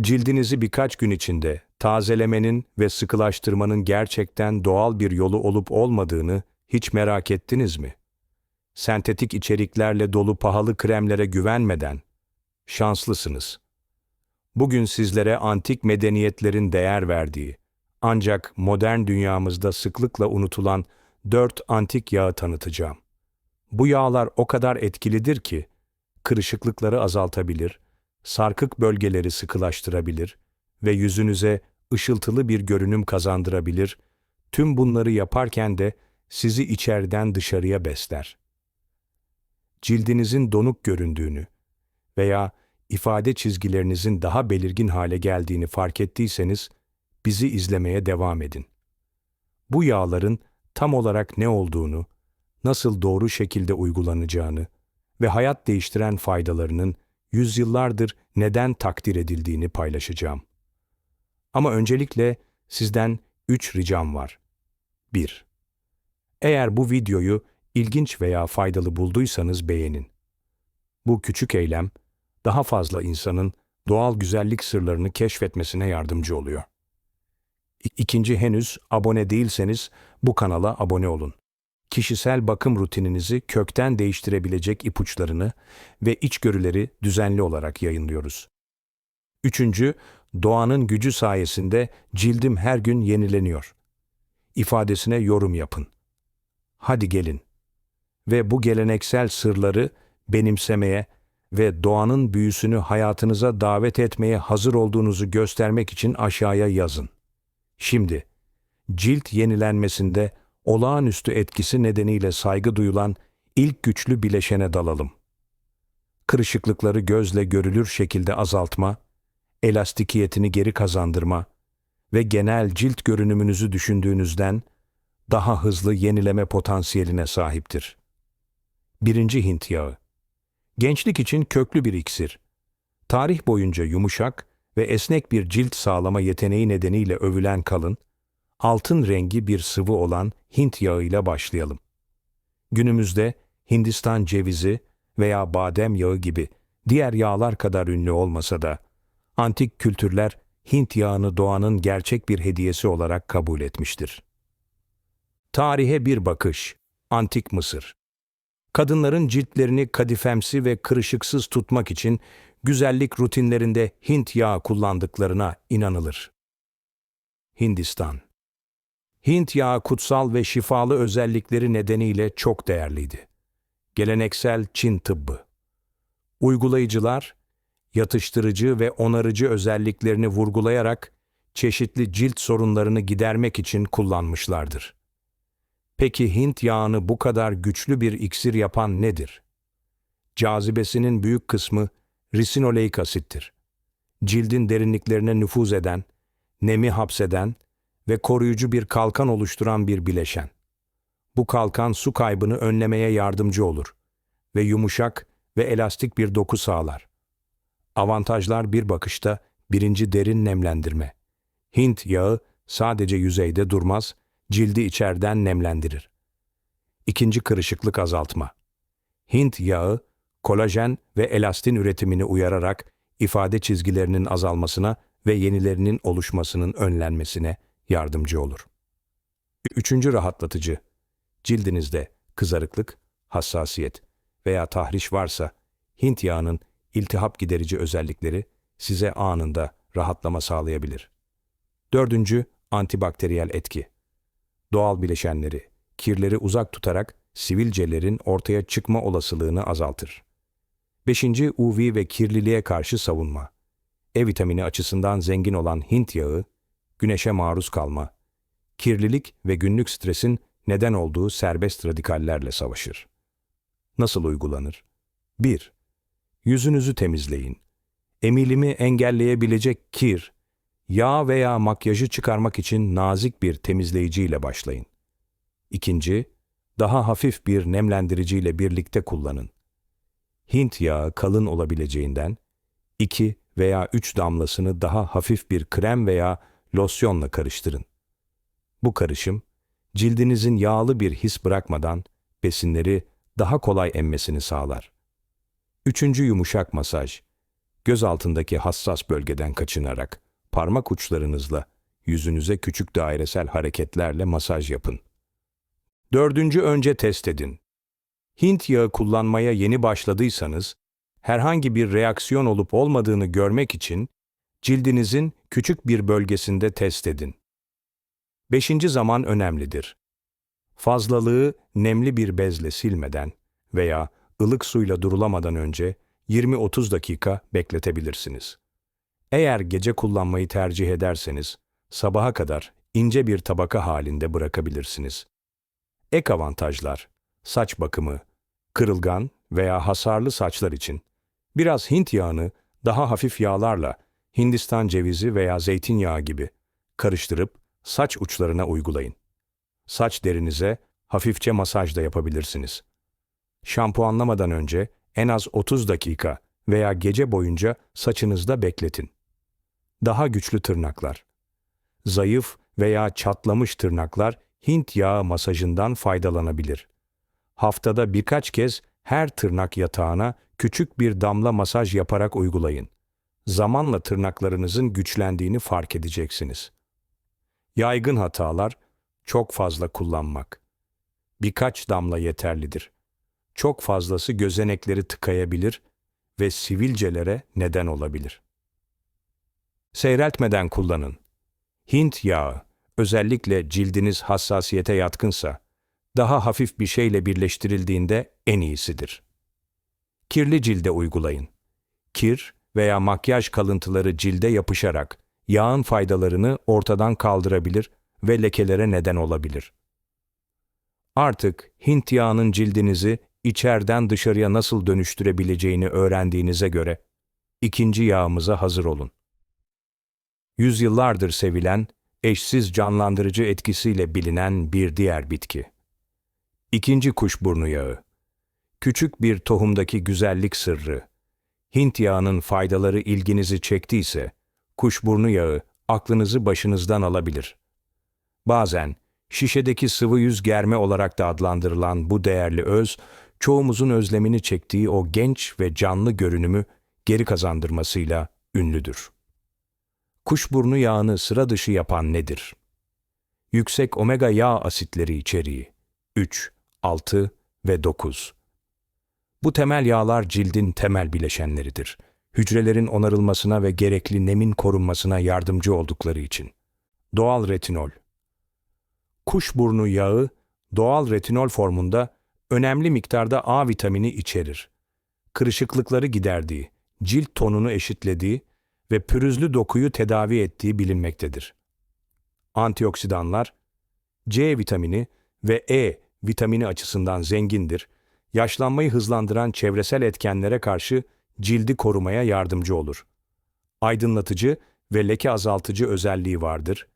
Cildinizi birkaç gün içinde tazelemenin ve sıkılaştırmanın gerçekten doğal bir yolu olup olmadığını hiç merak ettiniz mi? Sentetik içeriklerle dolu pahalı kremlere güvenmeden şanslısınız. Bugün sizlere antik medeniyetlerin değer verdiği, ancak modern dünyamızda sıklıkla unutulan dört antik yağı tanıtacağım. Bu yağlar o kadar etkilidir ki, kırışıklıkları azaltabilir, sarkık bölgeleri sıkılaştırabilir ve yüzünüze ışıltılı bir görünüm kazandırabilir, tüm bunları yaparken de sizi içeriden dışarıya besler. Cildinizin donuk göründüğünü veya ifade çizgilerinizin daha belirgin hale geldiğini fark ettiyseniz, bizi izlemeye devam edin. Bu yağların tam olarak ne olduğunu, nasıl doğru şekilde uygulanacağını ve hayat değiştiren faydalarının yüzyıllardır neden takdir edildiğini paylaşacağım. Ama öncelikle sizden üç ricam var. 1. Eğer bu videoyu ilginç veya faydalı bulduysanız beğenin. Bu küçük eylem, daha fazla insanın doğal güzellik sırlarını keşfetmesine yardımcı oluyor. İkinci henüz abone değilseniz bu kanala abone olun. Kişisel bakım rutininizi kökten değiştirebilecek ipuçlarını ve içgörüleri düzenli olarak yayınlıyoruz. Üçüncü, doğanın gücü sayesinde cildim her gün yenileniyor. İfadesine yorum yapın. Hadi gelin. Ve bu geleneksel sırları benimsemeye ve doğanın büyüsünü hayatınıza davet etmeye hazır olduğunuzu göstermek için aşağıya yazın. Şimdi, cilt yenilenmesinde olağanüstü etkisi nedeniyle saygı duyulan ilk güçlü bileşene dalalım. Kırışıklıkları gözle görülür şekilde azaltma, elastikiyetini geri kazandırma ve genel cilt görünümünüzü düşündüğünüzden daha hızlı yenileme potansiyeline sahiptir. Birinci Hint yağı Gençlik için köklü bir iksir. Tarih boyunca yumuşak ve esnek bir cilt sağlama yeteneği nedeniyle övülen kalın, altın rengi bir sıvı olan Hint yağıyla başlayalım. Günümüzde Hindistan cevizi veya badem yağı gibi diğer yağlar kadar ünlü olmasa da, antik kültürler Hint yağını doğanın gerçek bir hediyesi olarak kabul etmiştir. Tarihe bir bakış. Antik Mısır Kadınların ciltlerini kadifemsi ve kırışıksız tutmak için güzellik rutinlerinde Hint yağı kullandıklarına inanılır. Hindistan Hint yağı kutsal ve şifalı özellikleri nedeniyle çok değerliydi. Geleneksel Çin tıbbı. Uygulayıcılar, yatıştırıcı ve onarıcı özelliklerini vurgulayarak çeşitli cilt sorunlarını gidermek için kullanmışlardır. Peki Hint yağını bu kadar güçlü bir iksir yapan nedir? Cazibesinin büyük kısmı risinoleik asittir. Cildin derinliklerine nüfuz eden, nemi hapseden ve koruyucu bir kalkan oluşturan bir bileşen. Bu kalkan su kaybını önlemeye yardımcı olur ve yumuşak ve elastik bir doku sağlar. Avantajlar bir bakışta birinci derin nemlendirme. Hint yağı sadece yüzeyde durmaz, cildi içeriden nemlendirir. İkinci kırışıklık azaltma. Hint yağı, kolajen ve elastin üretimini uyararak ifade çizgilerinin azalmasına ve yenilerinin oluşmasının önlenmesine yardımcı olur. Üçüncü rahatlatıcı. Cildinizde kızarıklık, hassasiyet veya tahriş varsa Hint yağının iltihap giderici özellikleri size anında rahatlama sağlayabilir. Dördüncü, antibakteriyel etki. Doğal bileşenleri, kirleri uzak tutarak sivilcelerin ortaya çıkma olasılığını azaltır. Beşinci, UV ve kirliliğe karşı savunma. E vitamini açısından zengin olan Hint yağı, güneşe maruz kalma, kirlilik ve günlük stresin neden olduğu serbest radikallerle savaşır. Nasıl uygulanır? 1. Yüzünüzü temizleyin. Emilimi engelleyebilecek kir, yağ veya makyajı çıkarmak için nazik bir temizleyiciyle başlayın. İkinci, daha hafif bir nemlendiriciyle birlikte kullanın. Hint yağı kalın olabileceğinden 2 veya 3 damlasını daha hafif bir krem veya losyonla karıştırın. Bu karışım, cildinizin yağlı bir his bırakmadan besinleri daha kolay emmesini sağlar. Üçüncü yumuşak masaj. göz altındaki hassas bölgeden kaçınarak parmak uçlarınızla yüzünüze küçük dairesel hareketlerle masaj yapın. Dördüncü önce test edin. Hint yağı kullanmaya yeni başladıysanız, herhangi bir reaksiyon olup olmadığını görmek için cildinizin küçük bir bölgesinde test edin. Beşinci zaman önemlidir. Fazlalığı nemli bir bezle silmeden veya ılık suyla durulamadan önce 20-30 dakika bekletebilirsiniz. Eğer gece kullanmayı tercih ederseniz, sabaha kadar ince bir tabaka halinde bırakabilirsiniz. Ek avantajlar, saç bakımı, kırılgan veya hasarlı saçlar için biraz Hint yağını daha hafif yağlarla Hindistan cevizi veya zeytinyağı gibi karıştırıp saç uçlarına uygulayın. Saç derinize hafifçe masaj da yapabilirsiniz. Şampuanlamadan önce en az 30 dakika veya gece boyunca saçınızda bekletin. Daha güçlü tırnaklar. Zayıf veya çatlamış tırnaklar Hint yağı masajından faydalanabilir. Haftada birkaç kez her tırnak yatağına küçük bir damla masaj yaparak uygulayın. Zamanla tırnaklarınızın güçlendiğini fark edeceksiniz. Yaygın hatalar çok fazla kullanmak. Birkaç damla yeterlidir. Çok fazlası gözenekleri tıkayabilir ve sivilcelere neden olabilir. Seyreltmeden kullanın. Hint yağı, özellikle cildiniz hassasiyete yatkınsa, daha hafif bir şeyle birleştirildiğinde en iyisidir. Kirli cilde uygulayın. Kir veya makyaj kalıntıları cilde yapışarak yağın faydalarını ortadan kaldırabilir ve lekelere neden olabilir. Artık Hint yağının cildinizi içeriden dışarıya nasıl dönüştürebileceğini öğrendiğinize göre ikinci yağımıza hazır olun. Yüzyıllardır sevilen, eşsiz canlandırıcı etkisiyle bilinen bir diğer bitki. İkinci kuşburnu yağı. Küçük bir tohumdaki güzellik sırrı. Hint yağının faydaları ilginizi çektiyse, kuşburnu yağı aklınızı başınızdan alabilir. Bazen şişedeki sıvı yüz germe olarak da adlandırılan bu değerli öz, çoğumuzun özlemini çektiği o genç ve canlı görünümü geri kazandırmasıyla ünlüdür. Kuşburnu yağını sıra dışı yapan nedir? Yüksek omega yağ asitleri içeriği 3, 6 ve 9. Bu temel yağlar cildin temel bileşenleridir. Hücrelerin onarılmasına ve gerekli nemin korunmasına yardımcı oldukları için. Doğal retinol Kuşburnu yağı doğal retinol formunda önemli miktarda A vitamini içerir. Kırışıklıkları giderdiği, cilt tonunu eşitlediği ve pürüzlü dokuyu tedavi ettiği bilinmektedir. Antioksidanlar, C vitamini ve E vitamini açısından zengindir, yaşlanmayı hızlandıran çevresel etkenlere karşı cildi korumaya yardımcı olur. Aydınlatıcı ve leke azaltıcı özelliği vardır.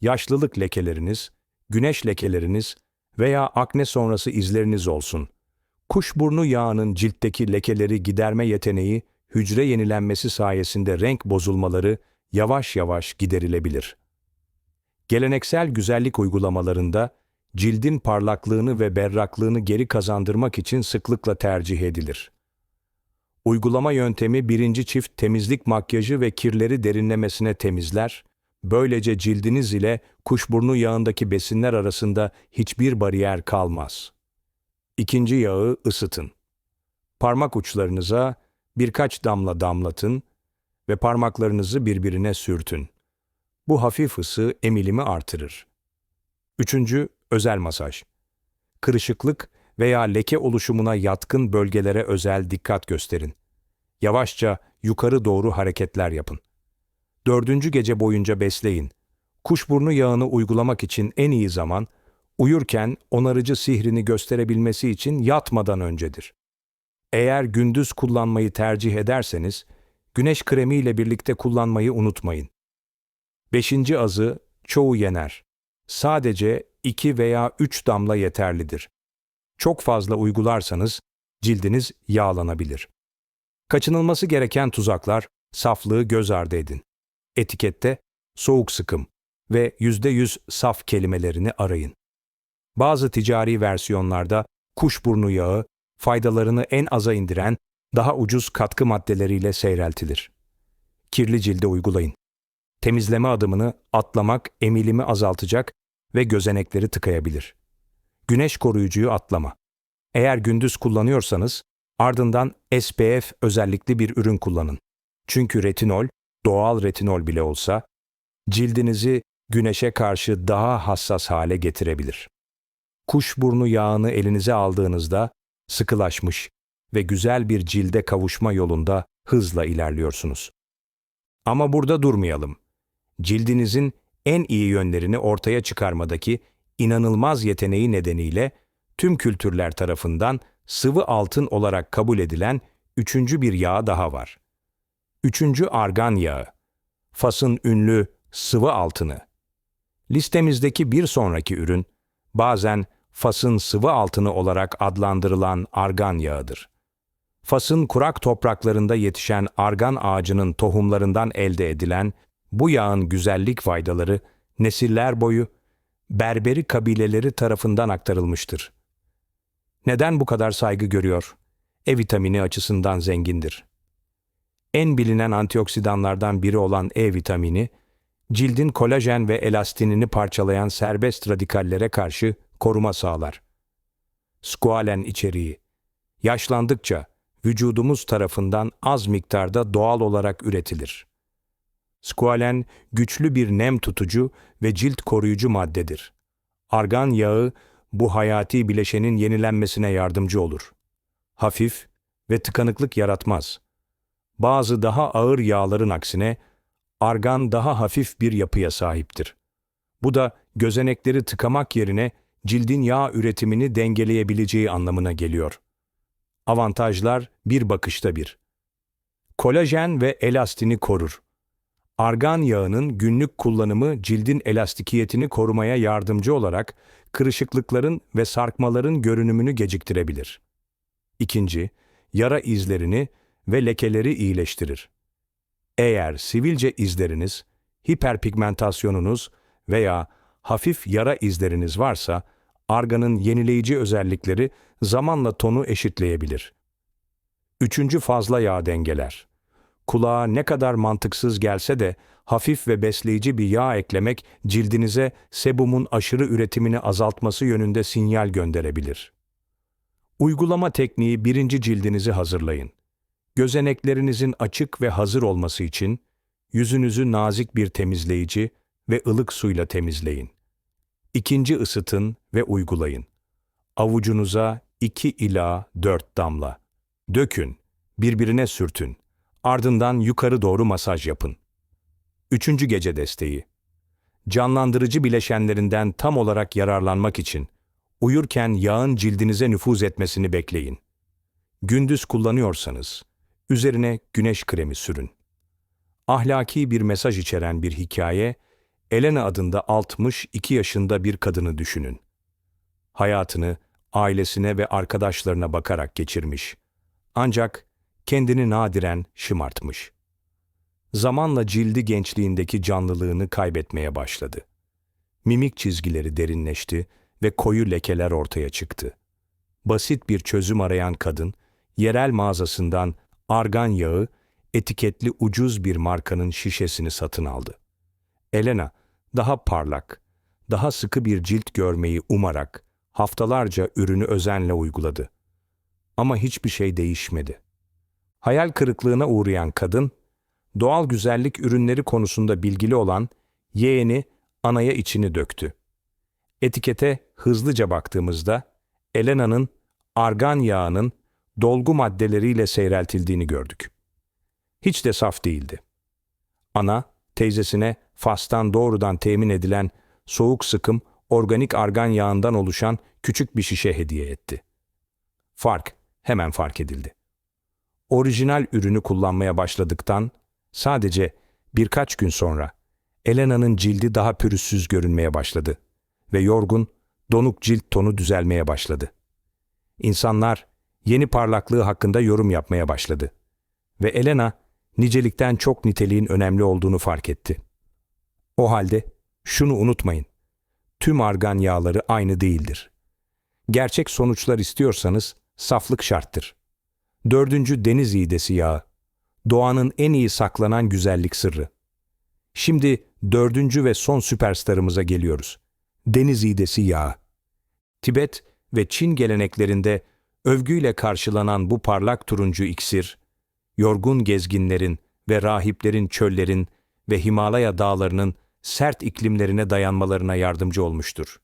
Yaşlılık lekeleriniz, güneş lekeleriniz veya akne sonrası izleriniz olsun. Kuşburnu yağının ciltteki lekeleri giderme yeteneği, hücre yenilenmesi sayesinde renk bozulmaları yavaş yavaş giderilebilir. Geleneksel güzellik uygulamalarında cildin parlaklığını ve berraklığını geri kazandırmak için sıklıkla tercih edilir. Uygulama yöntemi birinci çift temizlik makyajı ve kirleri derinlemesine temizler, böylece cildiniz ile kuşburnu yağındaki besinler arasında hiçbir bariyer kalmaz. İkinci yağı ısıtın. Parmak uçlarınıza birkaç damla damlatın ve parmaklarınızı birbirine sürtün. Bu hafif ısı emilimi artırır. Üçüncü, özel masaj. Kırışıklık veya leke oluşumuna yatkın bölgelere özel dikkat gösterin. Yavaşça yukarı doğru hareketler yapın. Dördüncü gece boyunca besleyin. Kuşburnu yağını uygulamak için en iyi zaman, uyurken onarıcı sihrini gösterebilmesi için yatmadan öncedir. Eğer gündüz kullanmayı tercih ederseniz, güneş kremi ile birlikte kullanmayı unutmayın. Beşinci azı çoğu yener. Sadece 2 veya 3 damla yeterlidir. Çok fazla uygularsanız cildiniz yağlanabilir. Kaçınılması gereken tuzaklar, saflığı göz ardı edin. Etikette soğuk sıkım ve %100 saf kelimelerini arayın. Bazı ticari versiyonlarda kuşburnu yağı faydalarını en aza indiren daha ucuz katkı maddeleriyle seyreltilir. Kirli cilde uygulayın. Temizleme adımını atlamak emilimi azaltacak ve gözenekleri tıkayabilir. Güneş koruyucuyu atlama. Eğer gündüz kullanıyorsanız ardından SPF özellikli bir ürün kullanın. Çünkü retinol, doğal retinol bile olsa cildinizi güneşe karşı daha hassas hale getirebilir. Kuşburnu yağını elinize aldığınızda sıkılaşmış ve güzel bir cilde kavuşma yolunda hızla ilerliyorsunuz. Ama burada durmayalım. Cildinizin en iyi yönlerini ortaya çıkarmadaki inanılmaz yeteneği nedeniyle tüm kültürler tarafından sıvı altın olarak kabul edilen üçüncü bir yağ daha var. Üçüncü argan yağı. Fas'ın ünlü sıvı altını. Listemizdeki bir sonraki ürün, bazen Fas'ın sıvı altını olarak adlandırılan argan yağıdır. Fas'ın kurak topraklarında yetişen argan ağacının tohumlarından elde edilen bu yağın güzellik faydaları nesiller boyu Berberi kabileleri tarafından aktarılmıştır. Neden bu kadar saygı görüyor? E vitamini açısından zengindir. En bilinen antioksidanlardan biri olan E vitamini, cildin kolajen ve elastinini parçalayan serbest radikallere karşı koruma sağlar. Squalen içeriği, yaşlandıkça vücudumuz tarafından az miktarda doğal olarak üretilir. Squalen güçlü bir nem tutucu ve cilt koruyucu maddedir. Argan yağı bu hayati bileşenin yenilenmesine yardımcı olur. Hafif ve tıkanıklık yaratmaz. Bazı daha ağır yağların aksine argan daha hafif bir yapıya sahiptir. Bu da gözenekleri tıkamak yerine cildin yağ üretimini dengeleyebileceği anlamına geliyor. Avantajlar bir bakışta bir. Kolajen ve elastini korur. Argan yağının günlük kullanımı cildin elastikiyetini korumaya yardımcı olarak kırışıklıkların ve sarkmaların görünümünü geciktirebilir. İkinci, yara izlerini ve lekeleri iyileştirir. Eğer sivilce izleriniz, hiperpigmentasyonunuz veya hafif yara izleriniz varsa, arganın yenileyici özellikleri zamanla tonu eşitleyebilir. Üçüncü fazla yağ dengeler. Kulağa ne kadar mantıksız gelse de hafif ve besleyici bir yağ eklemek cildinize sebumun aşırı üretimini azaltması yönünde sinyal gönderebilir. Uygulama tekniği birinci cildinizi hazırlayın. Gözeneklerinizin açık ve hazır olması için yüzünüzü nazik bir temizleyici ve ılık suyla temizleyin. İkinci ısıtın ve uygulayın. Avucunuza 2 ila 4 damla. Dökün, birbirine sürtün. Ardından yukarı doğru masaj yapın. Üçüncü gece desteği. Canlandırıcı bileşenlerinden tam olarak yararlanmak için uyurken yağın cildinize nüfuz etmesini bekleyin. Gündüz kullanıyorsanız üzerine güneş kremi sürün. Ahlaki bir mesaj içeren bir hikaye, Elena adında 62 yaşında bir kadını düşünün. Hayatını ailesine ve arkadaşlarına bakarak geçirmiş. Ancak kendini nadiren şımartmış. Zamanla cildi gençliğindeki canlılığını kaybetmeye başladı. Mimik çizgileri derinleşti ve koyu lekeler ortaya çıktı. Basit bir çözüm arayan kadın, yerel mağazasından argan yağı, etiketli ucuz bir markanın şişesini satın aldı. Elena, daha parlak, daha sıkı bir cilt görmeyi umarak haftalarca ürünü özenle uyguladı. Ama hiçbir şey değişmedi. Hayal kırıklığına uğrayan kadın, doğal güzellik ürünleri konusunda bilgili olan yeğeni anaya içini döktü. Etikete hızlıca baktığımızda Elena'nın argan yağının dolgu maddeleriyle seyreltildiğini gördük. Hiç de saf değildi. Ana, teyzesine Fas'tan doğrudan temin edilen soğuk sıkım organik argan yağından oluşan küçük bir şişe hediye etti. Fark hemen fark edildi. Orijinal ürünü kullanmaya başladıktan sadece birkaç gün sonra Elena'nın cildi daha pürüzsüz görünmeye başladı ve yorgun, donuk cilt tonu düzelmeye başladı. İnsanlar yeni parlaklığı hakkında yorum yapmaya başladı ve Elena nicelikten çok niteliğin önemli olduğunu fark etti. O halde şunu unutmayın. Tüm argan yağları aynı değildir. Gerçek sonuçlar istiyorsanız saflık şarttır. Dördüncü deniz iğdesi yağı. Doğanın en iyi saklanan güzellik sırrı. Şimdi dördüncü ve son süperstarımıza geliyoruz. Deniz iğdesi yağı. Tibet ve Çin geleneklerinde övgüyle karşılanan bu parlak turuncu iksir, yorgun gezginlerin ve rahiplerin çöllerin ve Himalaya dağlarının sert iklimlerine dayanmalarına yardımcı olmuştur.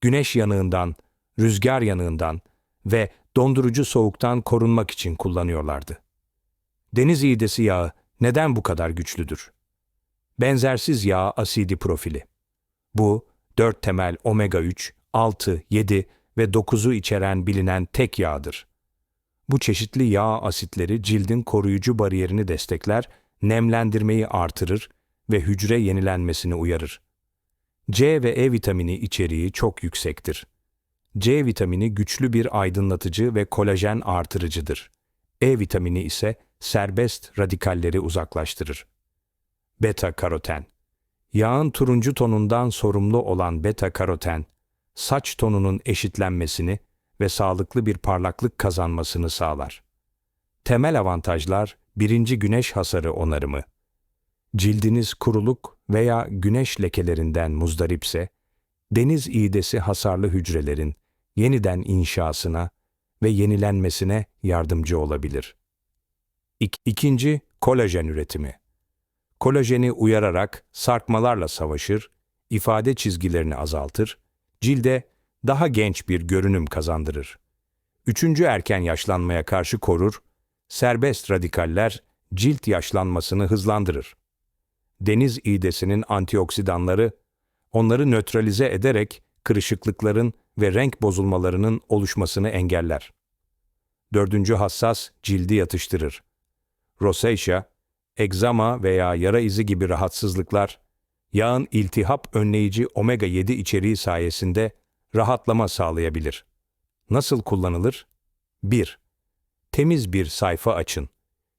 Güneş yanığından, rüzgar yanığından ve dondurucu soğuktan korunmak için kullanıyorlardı. Deniz iğdesi yağı neden bu kadar güçlüdür? Benzersiz yağ asidi profili. Bu, dört temel omega 3, 6, 7 ve 9'u içeren bilinen tek yağdır. Bu çeşitli yağ asitleri cildin koruyucu bariyerini destekler, nemlendirmeyi artırır ve hücre yenilenmesini uyarır. C ve E vitamini içeriği çok yüksektir. C vitamini güçlü bir aydınlatıcı ve kolajen artırıcıdır. E vitamini ise serbest radikalleri uzaklaştırır. Beta karoten Yağın turuncu tonundan sorumlu olan beta karoten, saç tonunun eşitlenmesini ve sağlıklı bir parlaklık kazanmasını sağlar. Temel avantajlar birinci güneş hasarı onarımı. Cildiniz kuruluk veya güneş lekelerinden muzdaripse, deniz iğdesi hasarlı hücrelerin yeniden inşasına ve yenilenmesine yardımcı olabilir. İk- İkinci, kolajen üretimi. Kolajeni uyararak sarkmalarla savaşır, ifade çizgilerini azaltır, cilde daha genç bir görünüm kazandırır. Üçüncü erken yaşlanmaya karşı korur, serbest radikaller cilt yaşlanmasını hızlandırır. Deniz iğdesinin antioksidanları onları nötralize ederek kırışıklıkların ve renk bozulmalarının oluşmasını engeller. Dördüncü hassas cildi yatıştırır. Rosacea, egzama veya yara izi gibi rahatsızlıklar, yağın iltihap önleyici omega-7 içeriği sayesinde rahatlama sağlayabilir. Nasıl kullanılır? 1. Temiz bir sayfa açın.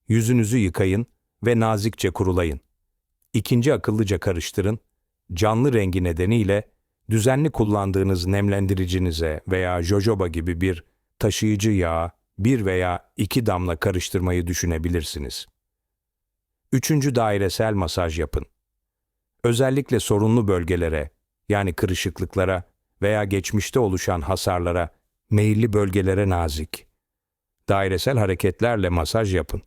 Yüzünüzü yıkayın ve nazikçe kurulayın. İkinci akıllıca karıştırın. Canlı rengi nedeniyle düzenli kullandığınız nemlendiricinize veya jojoba gibi bir taşıyıcı yağa bir veya iki damla karıştırmayı düşünebilirsiniz. Üçüncü dairesel masaj yapın. Özellikle sorunlu bölgelere, yani kırışıklıklara veya geçmişte oluşan hasarlara, meyilli bölgelere nazik. Dairesel hareketlerle masaj yapın.